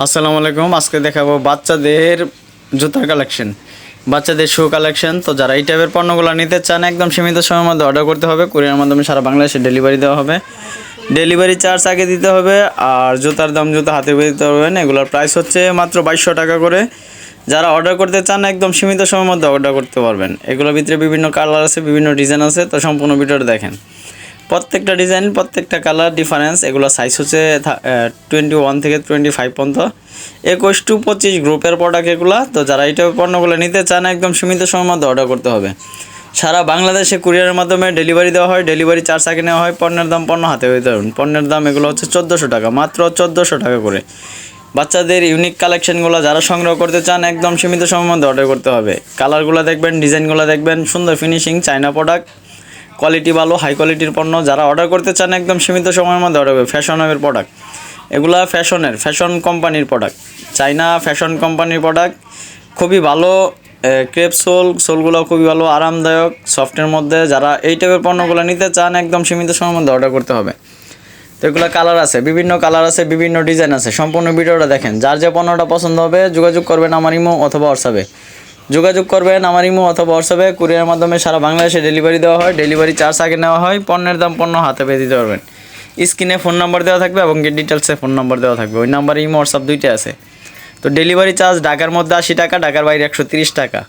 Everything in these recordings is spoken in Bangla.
আসসালামু আলাইকুম, আজকে দেখাবো বাচ্চাদের জুতার কালেকশন বাচ্চাদের শু কালেকশন তো যারা এই টাইপের পণ্যগুলো নিতে চান, একদম সীমিত সময়ের মধ্যে অর্ডার করতে হবে। কুরিয়ার মাধ্যমে সারা বাংলাদেশে ডেলিভারি দেওয়া হবে। ডেলিভারি চার্জ আগে দিতে হবে, আর জুতার দাম জুতো হাতে দিতে পারবেন এগুলোর প্রাইস হচ্ছে মাত্র বাইশশো টাকা করে। যারা অর্ডার করতে চান, একদম সীমিত সময়ের মধ্যে অর্ডার করতে পারবেন। এগুলোর ভিতরে বিভিন্ন কালার আছে, বিভিন্ন ডিজাইন আছে, তো সম্পূর্ণ ভিডিওটা দেখেন। প্রত্যেকটা ডিজাইন, প্রত্যেকটা কালার ডিফারেন্স এগুলো সাইজ হচ্ছে টোয়েন্টি ওয়ান থেকে টোয়েন্টি ফাইভ পর্যন্ত। একুশ টু পঁচিশ গ্রুপের প্রোডাক্ট এগুলো, তো যারা এইটা পণ্যগুলো নিতে চান, একদম সীমিত সময়ের মধ্যে অর্ডার করতে হবে। সারা বাংলাদেশে কুরিয়ারের মাধ্যমে ডেলিভারি দেওয়া হয় ডেলিভারি চার্জ আগে নেওয়া হয়, পণ্যের দাম পণ্য হাতে হয়ে ধরুন পণ্যের দাম এগুলো হচ্ছে চোদ্দোশো টাকা, মাত্র চোদ্দোশো টাকা করে। বাচ্চাদের ইউনিক কালেকশনগুলো যারা সংগ্রহ করতে চান, একদম সীমিত সময়ের মধ্যে অর্ডার করতে হবে। কালারগুলো দেখবেন ডিজাইনগুলো দেখবেন, সুন্দর ফিনিশিং চায়না প্রোডাক্ট কোয়ালিটি ভালো হাই কোয়ালিটির পণ্য। যারা অর্ডার করতে চান, একদম সীমিত সময়ের মধ্যে অর্ডার করবে। ফ্যাশনের প্রোডাক্ট এগুলা ফ্যাশনের ফ্যাশন কোম্পানির প্রোডাক্ট চাইনা ফ্যাশন কোম্পানির প্রোডাক্ট খুবই ভালো ক্রেপ সোল সোলগুলো খুবই ভালো, আরামদায়ক সফটের মধ্যে। যারা এই টাইপের পণ্যগুলো নিতে চান, একদম সীমিত সময়ের মধ্যে অর্ডার করতে হবে। তো এগুলো কালার আছে, বিভিন্ন কালার আছে, বিভিন্ন ডিজাইন আছে। সম্পূর্ণ ভিডিওটা দেখেন। যার যে পণ্যটা পছন্দ হবে, যোগাযোগ করবেন আমার ইমো অথবা হোয়াটসঅ্যাপে। যোগাযোগ করবেন আমার ইমো অথবা হোয়াটসঅ্যাপে কুরিয়ার মাধ্যমে সারা বাংলাদেশে ডেলিভারি দেওয়া হয়। ডেলিভারি চার্জ আগে নেওয়া হয়। পণ্যের দাম পণ্য হাতে পেয়ে দিতে পারবেন। স্ক্রিনে ফোন নাম্বার দেওয়া থাকবে এবং ডিটেলসে ফোন নাম্বার দেওয়া থাকবে। ওই নাম্বারে ইমো হোয়াটসঅ্যাপ দুইটা আছে। তো ডেলিভারি চার্জ ঢাকার মধ্যে আশি টাকা, ঢাকার বাইরে একশো টাকা।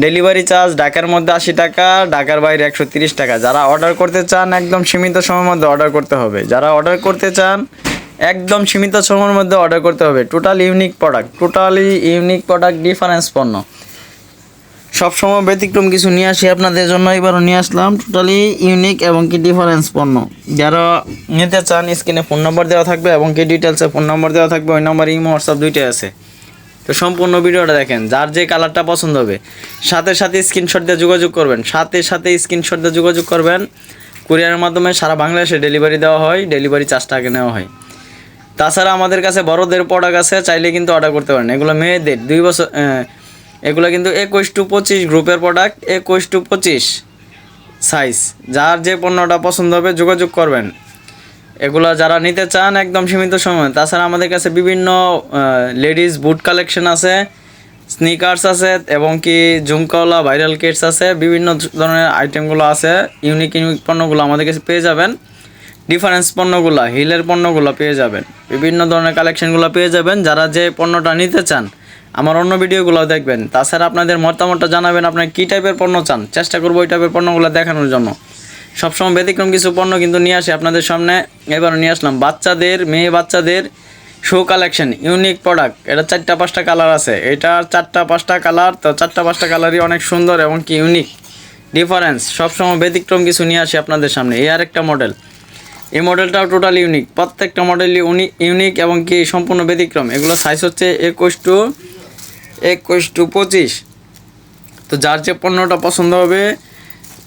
ডেলিভারি চার্জ ঢাকার মধ্যে আশি টাকা, ঢাকার বাইরে একশো তিরিশ টাকা। যারা অর্ডার করতে চান, একদম সীমিত সময়ের মধ্যে অর্ডার করতে হবে। যারা অর্ডার করতে চান, একদম সীমিত সময়ের মধ্যে অর্ডার করতে হবে। Total unique product totally unique product difference পণ্য। সবসময় ব্যতিক্রম কিছু নিয়ে আসি, আপনাদের জন্য এবারও নিয়ে আসলাম। টোটালি ইউনিক এবং কি ডিফারেন্স পণ্য। যারা নিতে চান স্ক্রিনে ফোন নম্বর দেওয়া থাকবে এবং কি ডিটেলসে ফোন নম্বর দেওয়া থাকবে, ওই নম্বর ইমো হোয়াটসঅ্যাপ দুইটাই আছে। তো সম্পূর্ণ ভিডিওটা দেখেন, যার যে কালারটা পছন্দ হবে, সাথে সাথে স্ক্রিনশট দিয়ে যোগাযোগ করবেন। সাথে সাথে স্ক্রিনশট দিয়ে যোগাযোগ করবেন। কুরিয়ারের মাধ্যমে সারা বাংলাদেশে ডেলিভারি দেওয়া হয় ডেলিভারি চার্জটা আগে নেওয়া হয়। তাছাড়া আমাদের কাছে বড়দের প্রোডাক্ট আছে, চাইলে কিন্তু অর্ডার করতে পারেন। এগুলো মেয়েদের, দুই বছর এগুলো কিন্তু একুশ টু পঁচিশ গ্রুপের প্রোডাক্ট একুশ টু পঁচিশ সাইজ যার যে পণ্যটা পছন্দ হবে যোগাযোগ করবেন। এগুলো যারা নিতে চান একদম সীমিত সময়। তাছাড়া আমাদের কাছে বিভিন্ন লেডিস বুট কালেকশন আছে স্নিকার্স আছে, এবং কি ঝুমকাওয়ালা ভাইরাল কিটস আছে, বিভিন্ন ধরনের আইটেমগুলো আছে। ইউনিক ইউনিক পণ্যগুলো আমাদের কাছে পেয়ে যাবেন। ডিফারেন্স পণ্যগুলো হিলের পণ্যগুলো পেয়ে যাবেন। বিভিন্ন ধরনের কালেকশনগুলো পেয়ে যাবেন। যারা যে পণ্যটা নিতে চান আমার অন্য ভিডিওগুলো দেখবেন। তাছাড়া আপনাদের মতামতটা জানাবেন আপনার কী টাইপের পণ্য চান? চেষ্টা করব ওই টাইপের পণ্যগুলো দেখানোর জন্য। সবসময় ব্যতিক্রম কিছু পণ্য কিন্তু নিয়ে আসি। আপনাদের সামনে এবার নিয়ে আসলাম। বাচ্চাদের, মেয়ে বাচ্চাদের শো কালেকশন ইউনিক প্রোডাক্ট এটা চারটা, পাঁচটা কালার আছে। এটার চারটা, পাঁচটা কালার তো চারটা, পাঁচটা কালারই অনেক সুন্দর এবং কি ইউনিক ডিফারেন্স সবসময় ব্যতিক্রম কিছু নিয়ে আসি আপনাদের সামনে। এই আর একটা মডেল এই মডেলটাও টোটাল ইউনিক প্রত্যেকটা মডেলই উনি ইউনিক এবং কি সম্পূর্ণ ব্যতিক্রম। এগুলো সাইজ হচ্ছে একুশ টু একুশ টু পঁচিশ। তো যার যে পণ্যটা পছন্দ হবে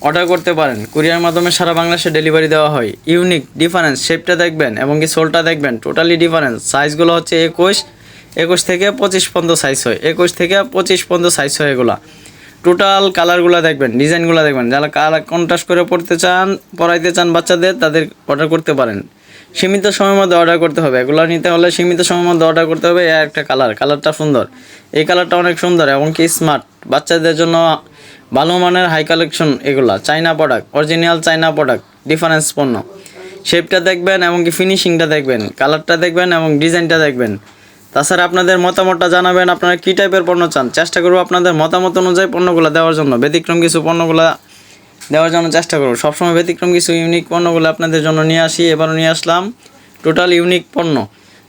অর্ডার করতে পারেন। কুরিয়ার মাধ্যমে সারা বাংলাদেশে ডেলিভারি দেওয়া হয়। ইউনিক ডিফারেন্স শেপটা দেখবেন এবং কি সোলটা দেখবেন। টোটালি ডিফারেন্স সাইজগুলো হচ্ছে একুশ। একুশ থেকে পঁচিশ পর্যন্ত সাইজ হয়। একুশ থেকে পঁচিশ পর্যন্ত সাইজ হয় এগুলো। টোটাল কালারগুলো দেখবেন ডিজাইনগুলো দেখবেন। যারা কালার কন্ট্রাস্ট করে পড়তে চান পড়াইতে চান বাচ্চাদের, তাদের অর্ডার করতে পারেন। সীমিত সময়ের মধ্যে অর্ডার করতে হবে। এগুলো নিতে হলে সীমিত সময়ের মধ্যে অর্ডার করতে হবে এই একটা কালার কালারটা সুন্দর। এই কালারটা অনেক সুন্দর এবং কি স্মার্ট বাচ্চাদের জন্য ভালো মানের হাই কালেকশন এগুলা China product original China product difference পণ্য। শেপটা দেখবেন এবং কি ফিনিশিংটা দেখবেন কালারটা দেখবেন এবং ডিজাইনটা দেখবেন। তাছাড়া আপনাদের মতামতটা জানাবেন, আপনারা কী টাইপের পণ্য চান? চেষ্টা করব আপনাদের মতামত অনুযায়ী পণ্যগুলো দেওয়ার জন্য। ব্যতিক্রম কিছু পণ্যগুলো দেওয়ার জন্য চেষ্টা করব। সবসময় ব্যতিক্রম কিছু ইউনিক পণ্যগুলো আপনাদের জন্য নিয়ে আসি। এবারও নিয়ে আসলাম টোটাল ইউনিক পণ্য।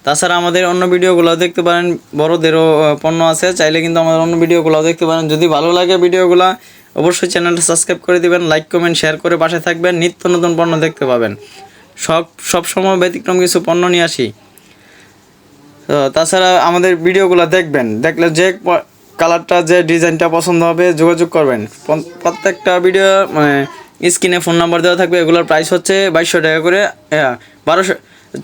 তাছাড়া আমাদের অন্য ভিডিওগুলো দেখতে পারেন। বড়োদেরও পণ্য আছে। চাইলে কিন্তু আমাদের অন্য ভিডিওগুলো দেখতে পারেন। যদি ভালো লাগে ভিডিওগুলো, অবশ্যই চ্যানেলটা সাবস্ক্রাইব করে দিবেন লাইক কমেন্ট শেয়ার করে পাশে থাকবেন। নিত্য নতুন পণ্য দেখতে পাবেন। সব সব সময় ব্যতিক্রম কিছু পণ্য নিয়ে আসি। তাছাড়া আমাদের ভিডিওগুলো দেখবেন। দেখলে যে কালারটা যে ডিজাইনটা পছন্দ হবে, যোগাযোগ করবেন। প্রত্যেকটা ভিডিও মানে স্ক্রিনে ফোন নাম্বার দেওয়া থাকবে, এগুলোর প্রাইস হচ্ছে বাইশশো টাকা করে হ্যাঁ বারোশো,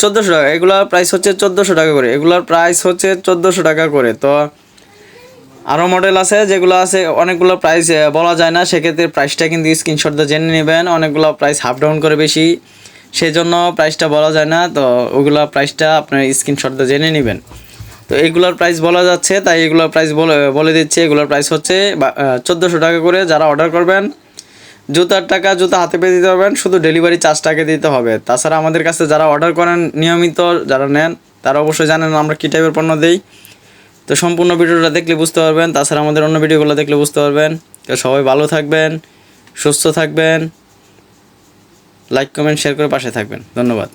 চোদ্দোশো টাকা, এগুলোর প্রাইস হচ্ছে চোদ্দোশো টাকা করে, এগুলোর প্রাইস হচ্ছে চোদ্দোশো টাকা করে। তো আরও মডেল আছে, যেগুলো আছে, অনেকগুলো প্রাইস বলা যায় না, সেক্ষেত্রে প্রাইসটা কিন্তু স্ক্রিনশট দিয়ে জেনে নেবেন, অনেকগুলো প্রাইস হাফ ডাউন করে বেশি সেই জন্য প্রাইসটা বলা যায় না, তো ওগুলো প্রাইসটা আপনার স্ক্রিনশট দিয়ে জেনে নেবেন। তো এগুলোর প্রাইস বলা যাচ্ছে, তাই এগুলোর প্রাইস বলে দিচ্ছি। এগুলোর প্রাইস হচ্ছে চোদ্দোশো টাকা করে যারা অর্ডার করবেন, জুতার টাকা জুতা হাতে পেয়ে দিতে পারবেন, শুধু ডেলিভারি চার্জটাকে দিতে হবে। তাছাড়া আমাদের কাছে যারা অর্ডার করেন, নিয়মিত যারা নেন, তারা অবশ্যই জানেন আমরা কী টাইপের পণ্য দিই। তো সম্পূর্ণ ভিডিওটা দেখলে বুঝতে পারবেন, তাছাড়া আমাদের অন্য ভিডিওগুলো দেখলে বুঝতে পারবেন। তো সবাই ভালো থাকবেন, সুস্থ থাকবেন লাইক কমেন্ট শেয়ার করে পাশে থাকবেন। ধন্যবাদ।